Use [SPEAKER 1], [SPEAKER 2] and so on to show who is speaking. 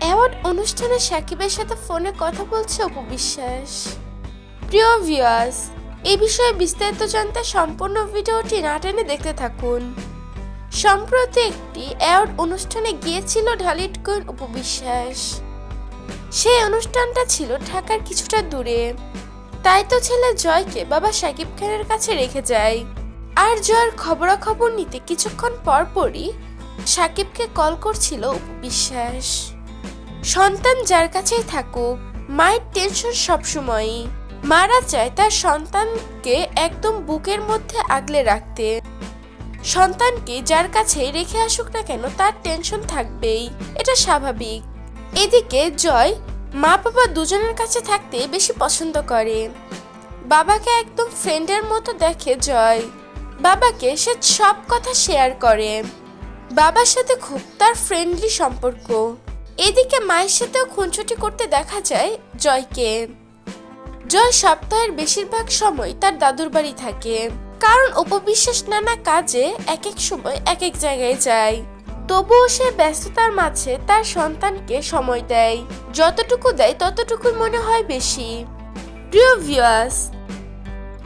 [SPEAKER 1] Award অনুষ্ঠানে সাকিবের সাথে ফোনে কথা বলছে অপু বিশ্বাস। প্রিয় ভিউয়ার্স এই বিষয়ে বিস্তারিত জানতে সম্পূর্ণ ভিডিওটি না টেনে দেখতে থাকুন। সম্প্রতি একটি অ্যাওয়ার্ড অনুষ্ঠানে গিয়েছিল ঢালিট কোয়েন অপু বিশ্বাস। সেই অনুষ্ঠানটা ছিল ঢাকার কিছুটা দূরে। তাই তো ছেলে জয়কে বাবা সাকিব খানের কাছে রেখে যায়। আর জয়ের খবরাখবর নিতে কিছুক্ষণ পরপরই সাকিবকে কল করছিল অপু বিশ্বাস। সন্তান যার কাছেই থাকুক, মায়ের টেনশন সবসময়ই। মারা চায় তার সন্তানকে একদম বুকের মধ্যে আগলে রাখতে। সন্তানকে যার কাছে রেখে আসুক না কেন, তার টেনশন থাকবেই। এটা স্বাভাবিক। এদিকে জয় মা বাবা দুজনের কাছে থাকতে বেশি পছন্দ করে। বাবাকে একদম ফ্রেন্ডের মতো দেখে জয়। বাবাকে সে সব কথা শেয়ার করে। বাবার সাথে খুব তার ফ্রেন্ডলি সম্পর্ক। এদিকে মায়ের সাথেও খুনছুটি করতে দেখা যায় জয়কে। জয় সপ্তাহের বেশিরভাগ সময় তার দাদুর বাড়ি থাকে। কারণ উপবিশ্বাস নানা কাজে এক এক সময় এক এক জায়গায় যায়। তবুও সে ব্যস্ততার মাঝে তার সন্তানকে সময় দেয়। যতটুকু দেয় ততটুকুই মনে হয় বেশি। প্রিয় ভিউয়ার্স